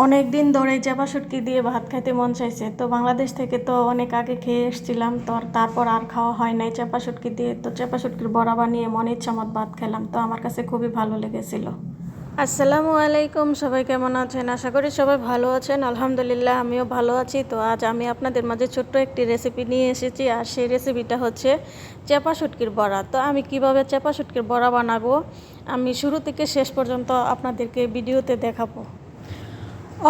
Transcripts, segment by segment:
অনেক দিন ধরেই চাপা শুটকি দিয়ে ভাত খাইতে মন চাইছে, তো বাংলাদেশ থেকে তো অনেক আগে খেয়ে এসেছিলাম, তো তারপর আর খাওয়া হয় নাই চাপা শুটকি দিয়ে, তো চাপা শুটকির বড়া বানিয়ে মনে ইচ্ছা মত ভাত খেলাম, তো আমার কাছে খুবই ভালো লেগেছিল। আসসালামু আলাইকুম, সবাই কেমন আছেন? আশা করি সবাই ভালো আছেন, আলহামদুলিল্লাহ আমিও ভালো আছি, তো আজ আমি আপনাদের মাঝে ছোট্ট একটি রেসিপি নিয়ে এসেছি, আর সেই রেসিপিটা হচ্ছে চেপা শুটকির বড়া। তো আমি কীভাবে চেপা শুটকির বড়া বানাবো, আমি শুরু থেকে শেষ পর্যন্ত আপনাদেরকে ভিডিওতে দেখাবো।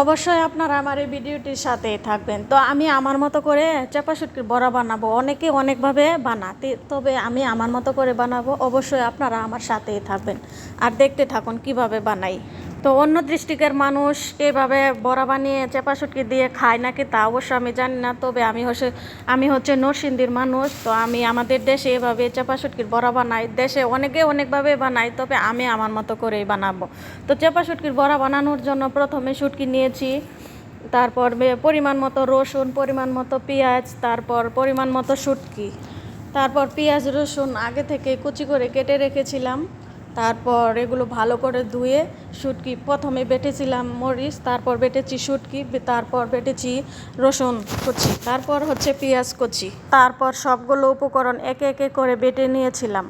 অবশ্যই আপনারা আমার এই ভিডিওটির সাথেই থাকবেন। তো আমি আমার মতো করে চাপা শুটকির বড়া বানাবো, অনেকে অনেকভাবে বানাতে, তবে আমি আমার মতো করে বানাবো, অবশ্যই আপনারা আমার সাথেই থাকবেন। আর দেখতে থাকুন কীভাবে বানাই। তো অন্য দৃষ্টিকের মানুষ এভাবে বড়া বানিয়ে চেপা শুটকি দিয়ে খায় নাকি তা অবশ্য আমি জানি না। তবে আমি হচ্ছে আমি হচ্ছে নরসিংদীর মানুষ, তো আমি আমাদের দেশে এভাবে চেপা শুটকির বড়া বানাই। দেশে অনেকে অনেকভাবে বানাই তবে আমি আমার মতো করেই বানাবো। তো চেপা শুটকির বড়া বানানোর জন্য প্রথমে শুটকি নিয়েছি, তারপর পরিমাণ মতো রসুন, পরিমাণ মতো পেঁয়াজ, তারপর পরিমাণ মতো শুটকি তারপর পেঁয়াজ, রসুন আগে থেকে কুচি করে কেটে রেখেছিলাম। তারপর এগুলো ভালো করে ধুয়ে শুটকি প্রথমে বেটেছিলাম মরিচ, তারপর বেটেছি শুটকি, তারপর বেটেছি রসুন কুচি, তারপর হচ্ছে পেঁয়াজ কুচি। তারপর সবগুলো উপকরণ একে একে করে বেটে নিয়েছিলাম।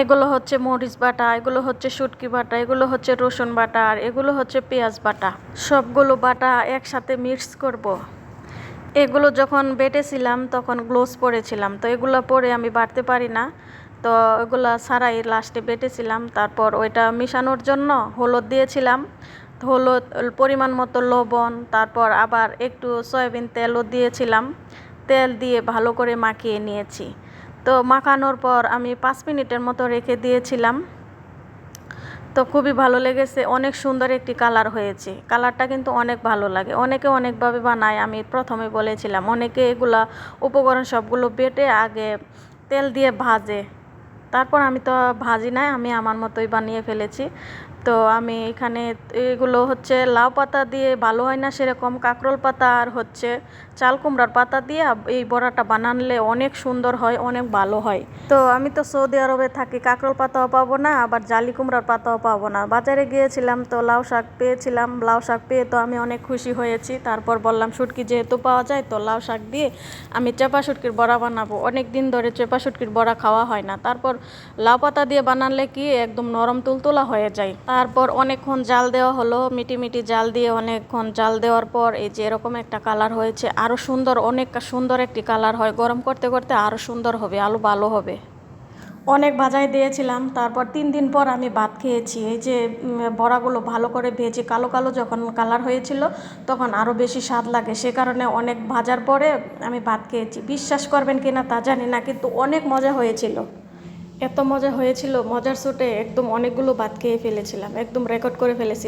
এগুলো হচ্ছে মরিচ বাটা, এগুলো হচ্ছে শুটকি বাটা, এগুলো হচ্ছে রসুন বাটা, আর এগুলো হচ্ছে পেঁয়াজ বাটা। সবগুলো বাটা একসাথে মিক্স করব। এগুলো যখন বেটেছিলাম তখন গ্লোভস পরেছিলাম, তো এগুলো পরে আমি বাটতে পারি না। তো ওগুলো ছাড়াই লাস্টে বেটেছিলাম। তারপর ওইটা মিশানোর জন্য হলুদ দিয়েছিলাম। হলুদ, পরিমাণ মতো লবণ, তারপর আবার একটু সয়াবিন তেলও দিয়েছিলাম। তেল দিয়ে ভালো করে মাখিয়ে নিয়েছি। তো মাখানোর পর আমি পাঁচ মিনিটের মতো রেখে দিয়েছিলাম। তো খুবই ভালো লেগেছে, অনেক সুন্দর একটি কালার হয়েছে। কালারটা কিন্তু অনেক ভালো লাগে। অনেকে অনেকভাবে বানায়, আমি প্রথমে বলেছিলাম। অনেকে এগুলা উপকরণ সবগুলো বেটে আগে তেল দিয়ে ভাজে। তারপর আমি তো ভাজি নাই আমি আমার মতোই বানিয়ে ফেলেছি। তো আমি এখানে এগুলো হচ্ছে লাউ পাতা দিয়ে ভালো হয় না সেরকম, কাঁকরোল পাতা আর হচ্ছে চাল কুমড়ার পাতা দিয়ে এই বড়াটা বানানলে অনেক সুন্দর হয়, অনেক ভালো হয়। তো আমি তো সৌদি আরবে থাকি, কাঁকরোল পাতাও পাবো না, আবার জালি কুমড়ার পাতাও পাবো না। বাজারে গিয়েছিলাম তো লাউ শাক পেয়েছিলাম, লাউ শাক পেয়ে তো আমি অনেক খুশি হয়েছি। তারপর বললাম, শুটকি যেহেতু পাওয়া যায় তো লাউ শাক দিয়ে আমি চেপা শুটকির বড়া বানাবো। অনেক দিন ধরে চেপা শুটকির বড়া খাওয়া হয় না। তারপর লাউ পাতা দিয়ে বানালে কি একদম নরম তুলতুলা হয়ে যায়। তারপর অনেকক্ষণ জাল দেওয়া হলো মিটি মিটি জাল দিয়ে অনেকক্ষণ জাল দেওয়ার পর এই যে এরকম একটা কালার হয়েছে আরও সুন্দর, অনেক সুন্দর একটি কালার হয়। গরম করতে করতে আরও সুন্দর হবে, আলু ভালো হবে। অনেক ভাজাই দিয়েছিলাম, তারপর তিন দিন পর আমি ভাত খেয়েছি। এই যে বড়াগুলো ভালো করে ভেজে কালো কালো যখন কালার হয়েছিল তখন আরও বেশি স্বাদ লাগে। সে কারণে অনেক ভাজার পরে আমি ভাত খেয়েছি। বিশ্বাস করবেন কিনা তা জানি না, কিন্তু অনেক মজা হয়েছিল। এত মজা হয়েছিল মজার চোটে একদম অনেকগুলো ভাত খেয়ে ফেলেছিলাম একদম রেকর্ড করে ফেলেছিলাম।